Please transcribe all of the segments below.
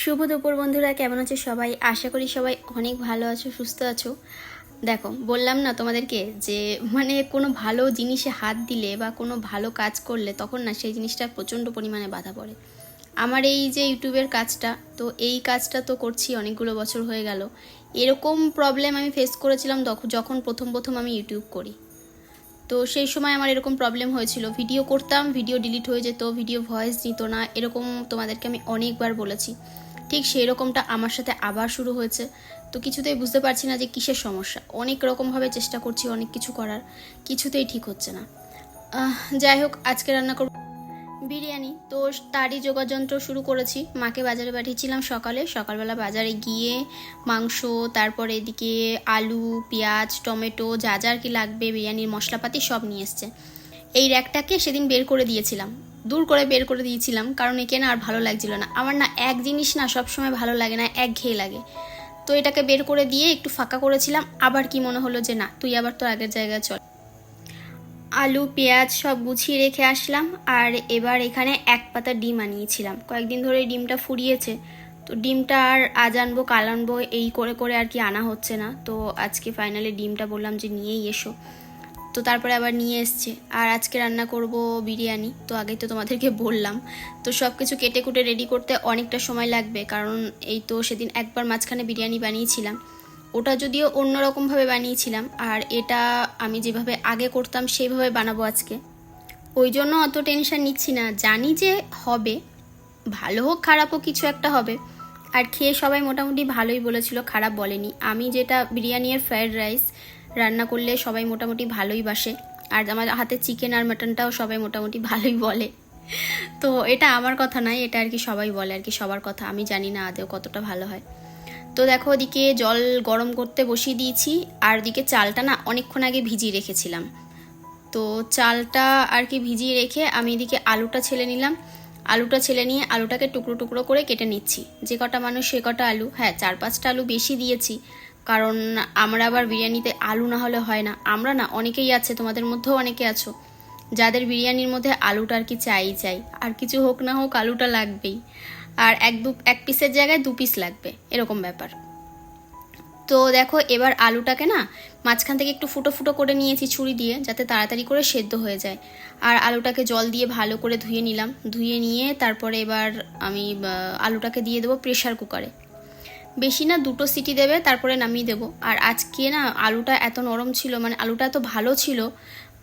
শুভ দুপুর বন্ধুরা, কেমন আছো সবাই? আশা করি সবাই অনেক ভালো আছো, সুস্থ আছো। দেখো, বললাম না তোমাদেরকে যে মানে কোনো ভালো জিনিসে হাত দিলে বা কোনো ভালো কাজ করলে তখন না সেই জিনিসটা প্রচণ্ড পরিমাণে বাধা পড়ে। আমার এই যে ইউটিউবের কাজটা, তো এই কাজটা তো করছি অনেকগুলো বছর হয়ে গেল। এরকম প্রবলেম আমি ফেস করেছিলাম যখন প্রথম প্রথম আমি ইউটিউব করি। তো সেই সময় আমার এরকম প্রবলেম হয়েছিল। ভিডিও করতাম ভিডিও ডিলিট হয়ে যেত ভিডিও ভয়েস দিত না, এরকম তোমাদেরকে আমি অনেকবার বলেছি। ঠিক সেই রকমটা আমার সাথে আবার শুরু হয়েছে। তো কিছুতেই বুঝতে পারছি না যে কিসের সমস্যা। অনেক রকমভাবে চেষ্টা করছি অনেক কিছু করার, কিছুতেই ঠিক হচ্ছে না। যাই হোক, আজকে রান্না করব বিরিয়ানি। তো তারই যোগাযন্ত্র শুরু করেছি। মাকে বাজারে পাঠিয়েছিলাম সকালে। সকালবেলা বাজারে গিয়ে মাংস, তারপরে এদিকে আলু, পেঁয়াজ, টমেটো, যা যা আর কি লাগবে, বিরিয়ানির মশলাপাতি সব নিয়ে এসছে। এই র্যাকটাকে সেদিন বের করে দিয়েছিলাম। দূর করে বের করে দিয়েছিলাম, কারণ একে না আর ভালো লাগছিল না। আমার না এক জিনিস না সবসময় ভালো লাগে না, এক ঘেয়ে লাগে। তো এটাকে বের করে দিয়ে একটু ফাঁকা করেছিলাম। আবার কি মনে হলো যে না, তুই আবার তোর আগের জায়গায় চল। আলু, পেঁয়াজ সব গুছিয়ে রেখে আসলাম আর এবার এখানে এক পাতা ডিম আনিয়েছিলাম। কয়েকদিন ধরে ডিমটা ফুরিয়েছে। তো ডিমটা আর আজ আনব, কাল আনব, এই করে করে আর কি আনা হচ্ছে না। তো আজকে ফাইনালি ডিমটা বললাম যে নিয়েই এসো। তো তারপরে আবার নিয়ে এসছে। আর আজকে রান্না করব বিরিয়ানি। তো আগেই তো তোমাদেরকে বললাম। তো সব কিছু কেটে কুটে রেডি করতে অনেকটা সময় লাগবে। কারণ এই তো সেদিন একবার মাঝখানে বিরিয়ানি বানিয়েছিলাম। ওটা যদিও অন্যরকমভাবে বানিয়েছিলাম, আর এটা আমি যেভাবে আগে করতাম সেইভাবে বানাবো আজকে। ওই জন্য অত টেনশন নিচ্ছি না, জানি যে হবে। ভালো হোক, খারাপ হোক, কিছু একটা হবে। আর খেয়ে সবাই মোটামুটি ভালোই বলেছিল, খারাপ বলেনি। আমি যেটা বিরিয়ানি আর ফ্রায়েড রাইস রান্না করলে সবাই মোটামুটি ভালোই বাসে। আর আমার হাতে চিকেন আর মাটনটাও সবাই মোটামুটি ভালোই বলে। তো এটা আমার কথা নয়, এটা আর কি সবাই বলে, আর কি সবার কথা। আমি জানি না আদেও কতটা ভালো হয়। তো দেখো ওদিকে জল গরম করতে বসিয়ে দিয়েছি, আর ওদিকে চালটা না অনেকক্ষণ আগে ভিজিয়ে রেখেছিলাম। তো চালটা আর কি ভিজিয়ে রেখে আমি এদিকে আলুটা ছেলে নিলাম। আলুটা ছেলে নিয়ে আলুটাকে টুকরো টুকরো করে কেটে নিচ্ছি। যে কটা মানুষ সে কটা আলু। হ্যাঁ চার পাঁচটা আলু বেশি দিয়েছি, কারণ আমরা আবার বিরিয়ানিতে আলু না হলে হয় না। আমরা না অনেকেই আছে, তোমাদের মধ্যেও অনেকে আছো, যাদের বিরিয়ানির মধ্যে আলুটা আর কি চাই চাই। আর কিছু হোক না হোক আলুটা লাগবেই। আর এক দু, এক পিসের জায়গায় দু পিস লাগবে, এরকম ব্যাপার। তো দেখো, এবার আলুটাকে না, মাঝখান থেকে একটু ফুটো ফুটো করে নিয়েছি ছুরি দিয়ে, যাতে তাড়াতাড়ি করে সেদ্ধ হয়ে যায়। আর আলুটাকে জল দিয়ে ভালো করে ধুয়ে নিলাম। ধুয়ে নিয়ে তারপরে এবার আমি আলুটাকে দিয়ে দেবো প্রেশার কুকারে বেশি না, দুটো সিটি দেবে, তারপরে নামিয়ে দেবো। আর আজকে না, আলুটা এত নরম ছিল মানে আলুটা এত ভালো ছিল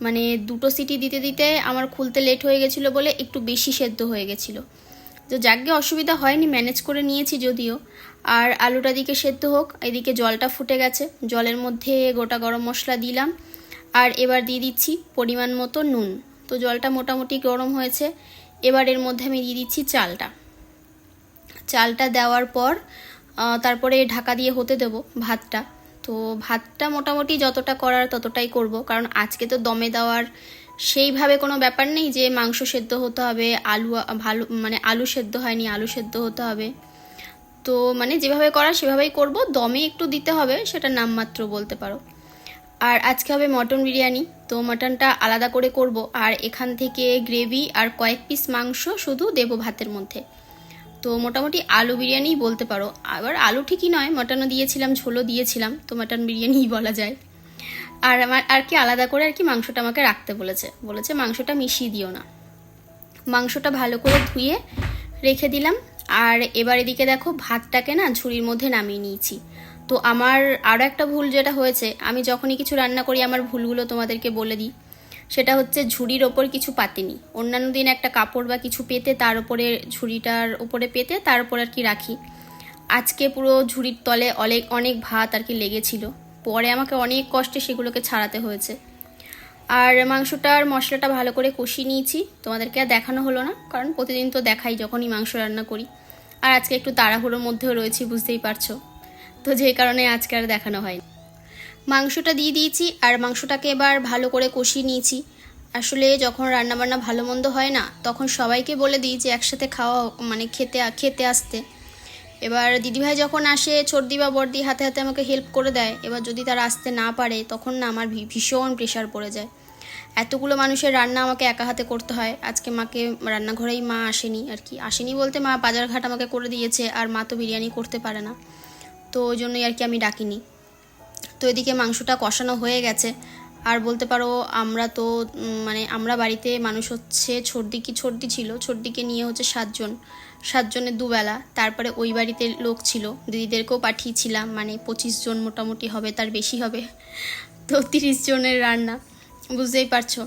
মানে দুটো সিটি দিতে দিতে আমার খুলতে লেট হয়ে গেছিল বলে একটু বেশি সেদ্ধ হয়ে গেছিল। তো যাকে অসুবিধা হয়নি ম্যানেজ করে নিয়েছি যদিও। আর আলুটা দিকে সেদ্ধ হোক, এদিকে জলটা ফুটে গেছে। জলের মধ্যে গোটা গরম মশলা দিলাম। আর এবার দিয়ে দিচ্ছি পরিমাণ মতো নুন। তো জলটা মোটামুটি গরম হয়েছে। এবার এর মধ্যে আমি দিয়ে দিচ্ছি চালটা। চালটা দেওয়ার পর তারপরে ঢাকা দিয়ে হতে দেব ভাতটা। তো ভাতটা মোটামুটি যতটা করার ততটাই করব। কারণ আজকে তো দমে দেওয়ার সেইভাবে কোনো ব্যাপার নেই যে মাংস সেদ্ধ হতে হবে, আলু, ভালো মানে আলু সেদ্ধ হয়নি, আলু সেদ্ধ হতে হবে। তো মানে যেভাবে করা সেভাবেই করব, দমে একটু দিতে হবে, সেটা নামমাত্র বলতে পারো। আর আজকে হবে মটন বিরিয়ানি, তো মটনটা আলাদা করে করব। আর এখান থেকে গ্রেভি আর কয়েক পিস মাংস শুধু দেবো ভাতের মধ্যে। তো মোটামুটি আলু বিরিয়ানি বলতে পারো। আবার আলু ঠিকই নয়, মটনও দিয়েছিলাম, ঝোলও দিয়েছিলাম, তো মটন বিরিয়ানিই বলা যায়। আর আমার, আর কি আলাদা করে আর কি মাংসটা আমাকে রাখতে বলেছে। বলেছে, মাংসটা মিশিয়ে দিও না। মাংসটা ভালো করে ধুয়ে রেখে দিলাম। আর এবার এদিকে দেখো, ভাতটাকে না ঝুড়ির মধ্যে নামিয়ে নিয়েছি। তো আমার আরও একটা ভুল যেটা হয়েছে, আমি যখনই কিছু রান্না করি, আমার ভুলগুলো তোমাদেরকে বলে দিই। সেটা হচ্ছে ঝুড়ির ওপর কিছু পাতিনি। অন্যান্য দিন একটা কাপড় বা কিছু পেতে তার উপরে, ঝুড়িটার উপরে পেতে তার উপর আর কি রাখি। আজকে পুরো ঝুড়ির তলে অনেক অনেক ভাত আর কি লেগেছিল। পরে আমাকে অনেক কষ্টে সেগুলোকে ছাড়াতে হয়েছে। আর মাংসটার মশলাটা ভালো করে কষিয়ে নিয়েছি। তোমাদেরকে আর দেখানো হলো না, কারণ প্রতিদিন তো দেখাই যখনই মাংস রান্না করি। আর আজকে একটু তাড়াহুড়োর মধ্যেও রয়েছি, বুঝতেই পারছ। তো যে কারণে আজকে আর দেখানো হয়নি। মাংসটা দিয়ে দিয়েছি, আর মাংসটাকে এবার ভালো করে কষিয়ে নিয়েছি। আসলে যখন রান্নাবান্না ভালো মন্দ হয় না, তখন সবাইকে বলে দিই যে একসাথে খাওয়া মানে খেতে খেতে আসতে। এবার দিদিভাই যখন আসে ছর্দি বা বর্দি হাতে হাতে আমাকে হেল্প করে দেয়। এবার যদি তারা আসতে না পারে, তখন না আমার ভীষণ প্রেশার পড়ে যায়। এতগুলো মানুষের রান্না আমাকে একা হাতে করতে হয়। আজকে মাকে রান্নাঘরেই মা আসেনি আর কি। আসেনি বলতে মা বাজারঘাট আমাকে করে দিয়েছে আর মা তো বিরিয়ানি করতে পারে না। তো ওই জন্যই আর কি আমি ডাকিনি। তো এদিকে মাংসটা কষানো হয়ে গেছে। আর বলতে পারো, আমরা তো মানে আমরা বাড়িতে মানুষ হচ্ছে ছর্দি কি ছর্দি ছিল? ছর্দিকে নিয়ে হচ্ছে সাতজন। সাতজনের দুবেলা। তারপরে ওই বাড়িতে লোক ছিল। দিদিদেরকেও পাঠিয়েছিলাম। মানে পঁচিশ জন মোটামুটি হবে, তার বেশি হবে। তো তিরিশ জনের রান্না। বুঝতেই পারছ?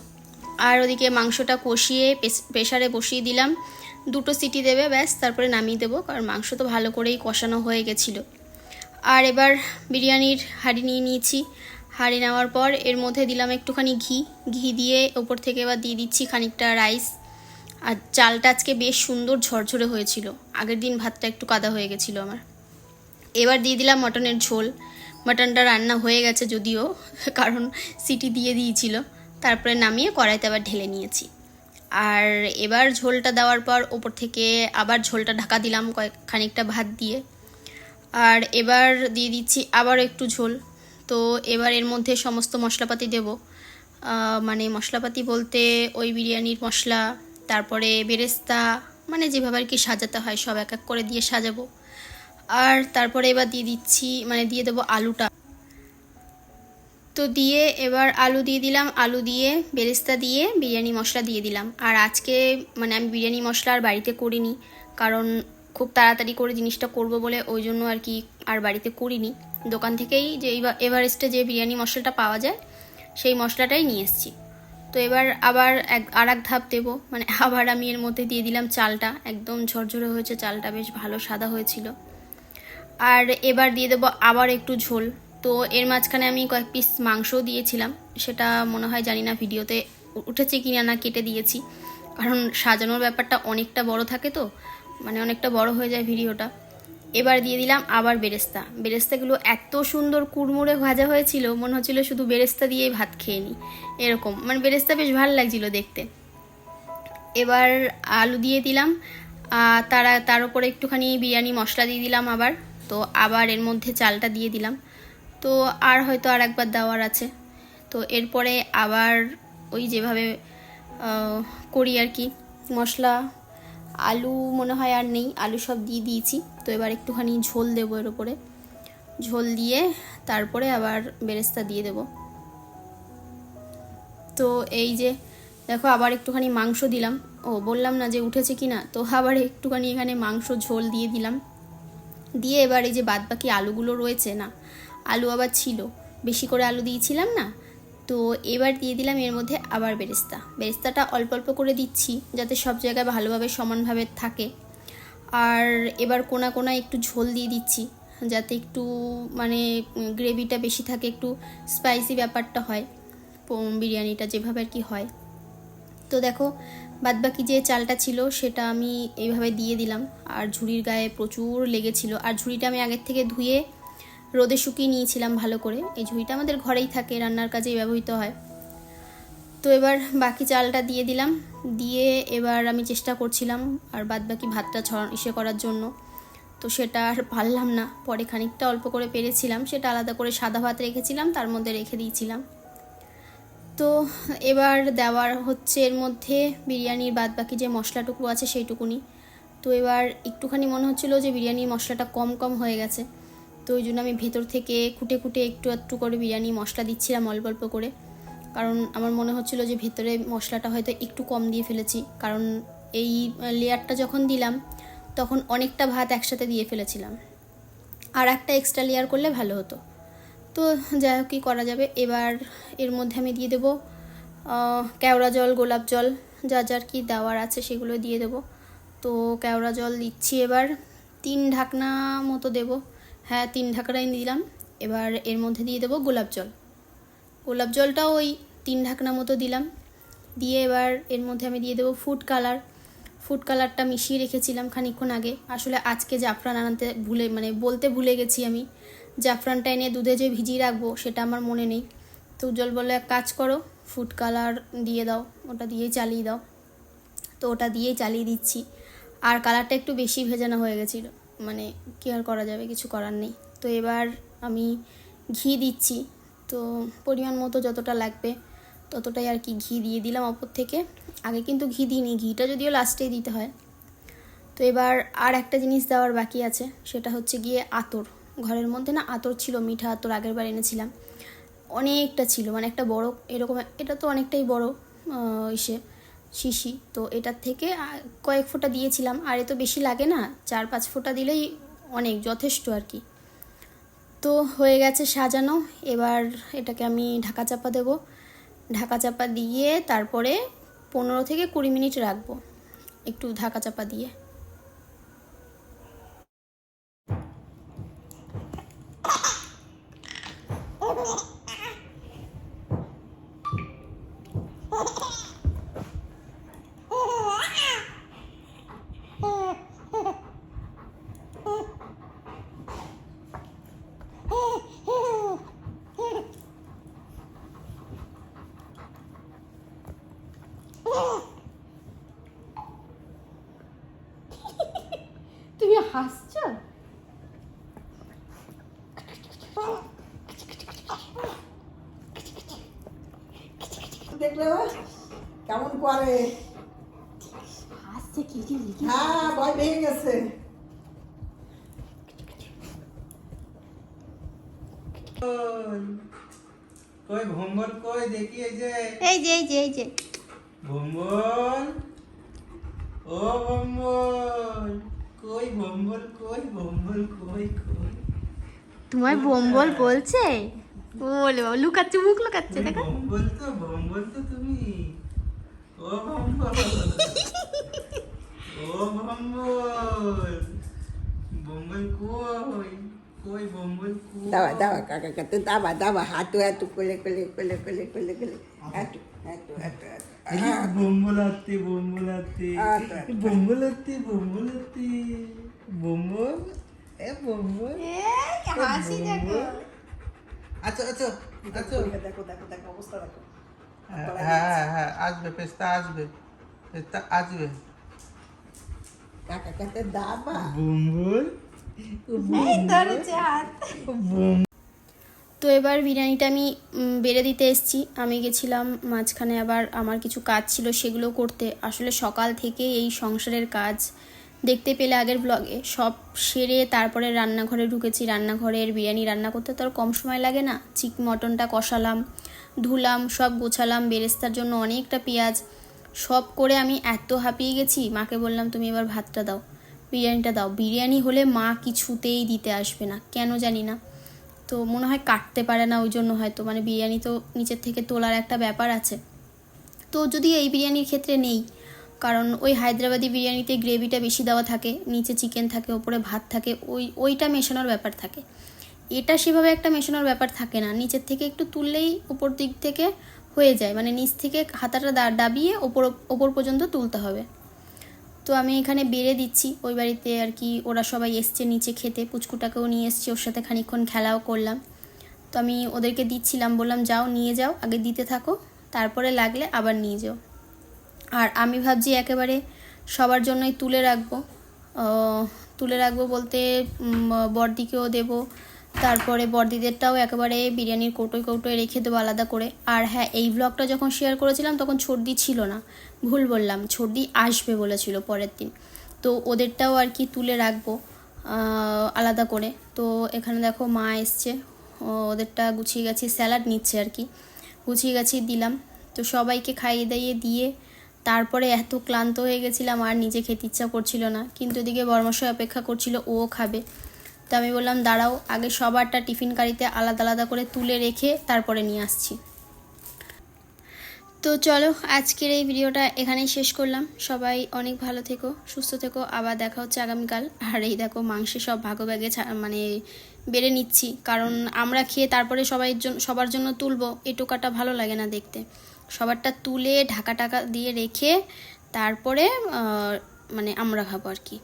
আর ওদিকে মাংসটা কষিয়ে প্রেসারে বসিয়ে দিলাম। দুটো সিটি দেবে, ব্যাস, তারপরে নামিয়ে দেবো। কারণ মাংস তো ভালো করেই কষানো হয়ে গেছিল। আর এবার বিরিয়ানির হাঁড়ি নিয়ে নিয়েছি। হাঁড়ি নেওয়ার পর এর মধ্যে দিলাম একটুখানি ঘি। ঘি দিয়ে ওপর থেকে এবার দিয়ে দিচ্ছি খানিকটা রাইস। আর চালটা আজকে বেশ সুন্দর ঝরঝরে হয়েছিল। আগের দিন ভাতটা একটু কাদা হয়ে গেছিল আমার। এবার দিয়ে দিলাম মটনের ঝোল। মটনটা রান্না হয়ে গেছে যদিও, কারণ সিটি দিয়ে দিয়েছিল। তারপরে নামিয়ে কড়াইতে আবার ঢেলে নিয়েছি। আর এবার ঝোলটা দেওয়ার পর ওপর থেকে আবার ঝোলটা ঢাকা দিলাম কয়েক খানিকটা ভাত দিয়ে। আর এবার দিয়ে দিচ্ছি আবার একটু ঝোল। তো এবার এর মধ্যে সমস্ত মশলাপাতি দেব। মানে মশলাপাতি বলতে ওই বিরিয়ানির মশলা তারপরে বেরেস্তা মানে যেভাবে আর কি সাজাতে হয়, সব এক এক করে দিয়ে সাজাবো। আর তারপরে এবার দিয়ে দিচ্ছি মানে দিয়ে দেবো আলুটা। তো দিয়ে এবার আলু দিয়ে দিলাম, আলু দিয়ে, বেরেস্তা দিয়ে, বিরিয়ানি মশলা দিয়ে দিলাম। আর আজকে মানে আমি বিরিয়ানি মশলা আর বাড়িতে করিনি, কারণ খুব তাড়াতাড়ি করে জিনিসটা করব বলে ওই জন্য আর কি আর বাড়িতে করিনি। দোকান থেকেই যে এভারেস্টে যে বিরিয়ানি মশলাটা পাওয়া যায়, সেই মশলাটাই নিয়ে এসেছি। তো এবার আবার এক আর এক ধাপ দেবো। মানে আবার আমি এর মধ্যে দিয়ে দিলাম চালটা। একদম ঝরঝরে হয়েছে, চালটা বেশ ভালো সাদা হয়েছিল। আর এবার দিয়ে দেবো আবার একটু ঝোল। তো এর মাঝখানে আমি কয়েক পিস মাংসও দিয়েছিলাম। সেটা মনে হয় জানি না ভিডিওতে উঠেছে কি না কেটে দিয়েছি। কারণ সাজানোর ব্যাপারটা অনেকটা বড় থাকে তো। মানে অনেকটা বড় হয়ে যায় ভিডিওটা। এবার দিয়ে দিলাম আবার বেরেস্তা। বেরেস্তাগুলো এত সুন্দর কুড়মুড়ে ভাজা হয়েছিল, মনে হচ্ছিল শুধু বেরেস্তা দিয়েই ভাত খেয়ে নিই এরকম মানে বেরেস্তা বেশ ভালো লাগছিল দেখতে। এবার আলু দিয়ে দিলাম তারা, তার উপরে একটুখানি বিরিয়ানি মশলা দিয়ে দিলাম আবার। তো আবার এর মধ্যে চালটা দিয়ে দিলাম। তো আর হয়তো আর একবার দেওয়ার আছে। তো এরপরে আবার ওই যেভাবে করি আর কি, মশলা আলু মনে হয় আর নেই, আলু সব দিয়ে দিয়েছি। তো এবার একটুখানি ঝোল দেবো এর উপরে। ঝোল দিয়ে তারপরে আবার বেরেস্তা দিয়ে দেবো। তো এই যে, দেখো আবার একটুখানি মাংস দিলাম। ও, বললাম না যে উঠেছে কি না তো আবার একটুখানি এখানে মাংস ঝোল দিয়ে দিলাম। দিয়ে এবার এই যে বাদ বাকি আলুগুলো রয়েছে না, আলু আবার ছিল। বেশি করে আলু দিয়েছিলাম না তো এবার দিয়ে দিলাম এর মধ্যে আবার বেরেস্তা। বেরেস্তাটা অল্প অল্প করে দিচ্ছি যাতে সব জায়গায় ভালোভাবে সমানভাবে থাকে। আর এবার কোনা কোনা একটু ঝোল দিয়ে দিচ্ছি যাতে একটু মানে গ্রেভিটা বেশি থাকে, একটু স্পাইসি ব্যাপারটা হয় বিরিয়ানিটা যেভাবে আর কি হয়। তো দেখো, বাদবাকি যে চালটা ছিল সেটা আমি এইভাবে দিয়ে দিলাম। আর ঝুড়ির গায়ে প্রচুর লেগেছিল। আর ঝুড়িটা আমি আগের থেকে ধুয়ে রোদে শুকিয়ে নিয়েছিলাম ভালো করে। এই ঝুড়িটা আমাদের ঘরেই থাকে, রান্নার কাজেই ব্যবহৃত হয়। তো এবার বাকি চালটা দিয়ে দিলাম। দিয়ে এবার আমি চেষ্টা করছিলাম আর বাদ বাকি ভাতটা ছড়া ইসে করার জন্য। তো সেটা আর পারলাম না। পরে খানিকটা অল্প করে পেরেছিলাম। সেটা আলাদা করে সাদা ভাত রেখেছিলাম, তার মধ্যে রেখে দিয়েছিলাম। তো এবার দেওয়ার হচ্ছে এর মধ্যে বিরিয়ানির বাদ বাকি যে মশলাটুকু আছে সেইটুকুনি। তো এবার একটুখানি মনে হচ্ছিল যে বিরিয়ানির মশলাটা কম কম হয়ে গেছে। তো ওই জন্য আমি ভেতর থেকে খুঁটে খুঁটে একটু একটু করে বিরিয়ানি মশলা দিচ্ছিলাম অল্প অল্প করে। কারণ আমার মনে হচ্ছিল যে ভেতরে মশলাটা হয়তো একটু কম দিয়ে ফেলেছি। কারণ এই লেয়ারটা যখন দিলাম, তখন অনেকটা ভাত একসাথে দিয়ে ফেলেছিলাম। আর একটা এক্সট্রা লেয়ার করলে ভালো হতো। তো যাই হোক, কী করা যাবে? এবার এর মধ্যে আমি দিয়ে দেবো কেওড়া জল, গোলাপ জল, যা যার কি দেওয়ার আছে সেগুলো দিয়ে দেবো। তো কেওড়া জল দিচ্ছি এবার। তিন ঢাকনা মতো দেব। হ্যাঁ তিন ঢাকনাই দিলাম এবার এর মধ্যে দিয়ে দেবো গোলাপ জল। গোলাপ জলটাও ওই তিন ঢাকনা মতো দিলাম। দিয়ে এবার এর মধ্যে আমি দিয়ে দেবো ফুড কালার ফুড কালারটা মিশিয়ে রেখেছিলাম খানিকক্ষণ আগে। আসলে আজকে জাফরান আনাতে ভুলে মানে বলতে ভুলে গেছি আমি। জাফরানটা এনে দুধে যে ভিজিয়ে রাখব, সেটা আমার মনে নেই। তো উজ্জ্বল বলে এক কাজ করো ফুড কালার দিয়ে দাও, ওটা দিয়েই চালিয়ে দাও। তো ওটা দিয়েই চালিয়ে দিচ্ছি। আর কালারটা একটু বেশি ভেজানো হয়ে গেছিল। মানে কী আর করা যাবে? কিছু করার নেই। তো এবার আমি ঘি দিচ্ছি। তো পরিমাণ মতো যতটা লাগবে ততটাই আর কি ঘি দিয়ে দিলাম অপর থেকে। আগে কিন্তু ঘি দিইনি। ঘিটা যদিও লাস্টেই দিতে হয়। তো এবার আর একটা জিনিস দেওয়ার বাকি আছে। সেটা হচ্ছে গিয়ে আতর। ঘরের মধ্যে না আতর ছিল, মিঠা আতর আগের বার এনেছিলাম। অনেকটা ছিল মানে একটা বড়, এরকম, এটা তো অনেকটাই বড় ইসে। শিশি। তো এটার থেকে কয়েক ফোঁটা দিয়েছিলাম। আর এ তো বেশি লাগে না, চার পাঁচ ফোঁটা দিলেই অনেক, যথেষ্ট আর কি। তো হয়ে গেছে সাজানো। এবার এটাকে আমি ঢাকা চাপা দেব। ঢাকা চাপা দিয়ে তারপরে পনেরো থেকে কুড়ি মিনিট রাখব একটু ঢাকা চাপা দিয়ে। তুমি হাসছো দেখলে কেমন করে হাসছে কি কি হ্যাঁ ভয় পেয়ে গেছে। কই ভম্বল কই? দেখি এই যে। এই যে এই যে এই যে। ভম্বল ও ভম্বল কই ভম্বল কই ভম্বল কই কই? তোমায় বোম্বল বলছে? বলে বাবা লুকাচ্ছে মুখ লুকাচ্ছে দেখো। ভম্বল তো ভম্বল তো তুমি। ও ভম্বল ও ভম্বল ভম্বল কই কই ভম্বল কই? দাবা দাবা কাকা কাকা দাবা দাবা হাতু হাতু কোলে কোলে কোলে কোলে কোলে কোলে হাতু হাতু হাতু হাতু বম্বলাতে বম্বলাতে আচ্ছা। বম্বলাতে বম্বলাতে বম্বল এ বম্বল হাসি দেখো আচ্ছা আচ্ছা আচ্ছা দেখো দেখো দেখো অবস্থা দেখো হ্যাঁ হ্যাঁ হ্যাঁ আসবে পেস্তা আসবে পেস্তা আসবে কাকা কাকা দাবা বম্বল তো এবার বিরিয়ানিটা আমি বেড়ে দিতে এসেছি। আমি গেছিলাম মাঝখানে আবার আমার কিছু কাজ ছিল সেগুলো করতে। আসলে সকাল থেকে এই সংসারের কাজ দেখতে পেলে আগের ব্লগে সব সেরে তারপরে রান্নাঘরে ঢুকেছি। রান্নাঘরের বিরিয়ানি রান্না করতে তো আর কম সময় লাগে না। চিক মটনটা কষালাম, ধুলাম, সব গোছালাম, বেরেস্তার জন্য অনেকটা পেঁয়াজ। সব করে আমি এত হাঁপিয়ে গেছি। মাকে বললাম, তুমি এবার ভাতটা দাও, বিরিয়ানিটা দাও। বিরিয়ানি হলে মা কিছুতেই দিতে আসবে না। কেন জানি না। তো মনে হয় কাটতে পারে না ওই জন্য হয়তো। মানে বিরিয়ানি তো নিচের থেকে তোলার একটা ব্যাপার আছে। তো যদি এই বিরিয়ানির ক্ষেত্রে নেই, কারণ ওই হায়দ্রাবাদি বিরিয়ানিতে গ্রেভিটা বেশি দেওয়া থাকে, নিচে চিকেন থাকে, ওপরে ভাত থাকে, ওই, ওইটা মেশানোর ব্যাপার থাকে। এটা সেভাবে একটা মেশানোর ব্যাপার থাকে না। নিচের থেকে একটু তুললেই ওপর দিক থেকে হয়ে যায়। মানে নিচ থেকে হাতাটা দাবিয়ে ওপর ওপর পর্যন্ত তুলতে হবে। তো আমি এখানে বেড়ে দিচ্ছি। ওই বাড়িতে আর কি ওরা সবাই এসছে নিচে খেতে। পুচকুটাকেও নিয়ে এসছে ওর সাথে খানিকক্ষণ খেলাও করলাম। তো আমি ওদেরকে দিচ্ছিলাম বললাম যাও নিয়ে যাও আগে দিতে থাকো তারপরে লাগলে আবার নিয়ে যাও। আর আমি ভাবছি একেবারে সবার জন্যই তুলে রাখব। তুলে রাখব বলতে উম, বড়দিকেও দেবো তারপরে বড়দিদেরটাও একেবারে বিরিয়ানির কৌটোয় কৌটোয় রেখে দেবো আলাদা করে। আর হ্যাঁ এই ব্লগটা যখন শেয়ার করেছিলাম, তখন ছর্দি ছিল না। ভুল বললাম, ছর্দি আসবে বলেছিল পরের দিন। তো ওদেরটাও আর কি তুলে রাখব আলাদা করে। তো এখানে দেখো মা এসছে ওদেরটা গুছিয়ে গেছি, স্যালাড নিচ্ছে আর কি। গুছিয়ে গেছি, দিলাম। তো সবাইকে খাইয়ে দাইয়ে দিয়ে তারপরে এত ক্লান্ত হয়ে গেছিলাম, আর নিজে খেতে ইচ্ছা করছিল না। কিন্তু এদিকে বর্মশাই অপেক্ষা করছিল, ও খাবে। তো আমি বললাম, দাঁড়াও, আগে সবারটা টিফিন কারিতে আলাদা আলাদা করে তুলে রেখে তারপরে নিয়ে আসছি। তো চলো, আজকের এই ভিডিওটা এখানেই শেষ করলাম। সবাই অনেক ভালো থেকো, সুস্থ থেকো। আবার দেখা হচ্ছে আগামীকাল। আর এই দেখো, মাংসে সব ভাগভাগে মানে বেড়ে নিচ্ছি। কারণ আমরা খেয়ে তারপরে সবাই সবার জন্য তুলবো এই টোকাটা ভালো লাগে না দেখতে। সবারটা তুলে ঢাকা টাকা দিয়ে রেখে তারপরে মানে আমরা খাব আর কি।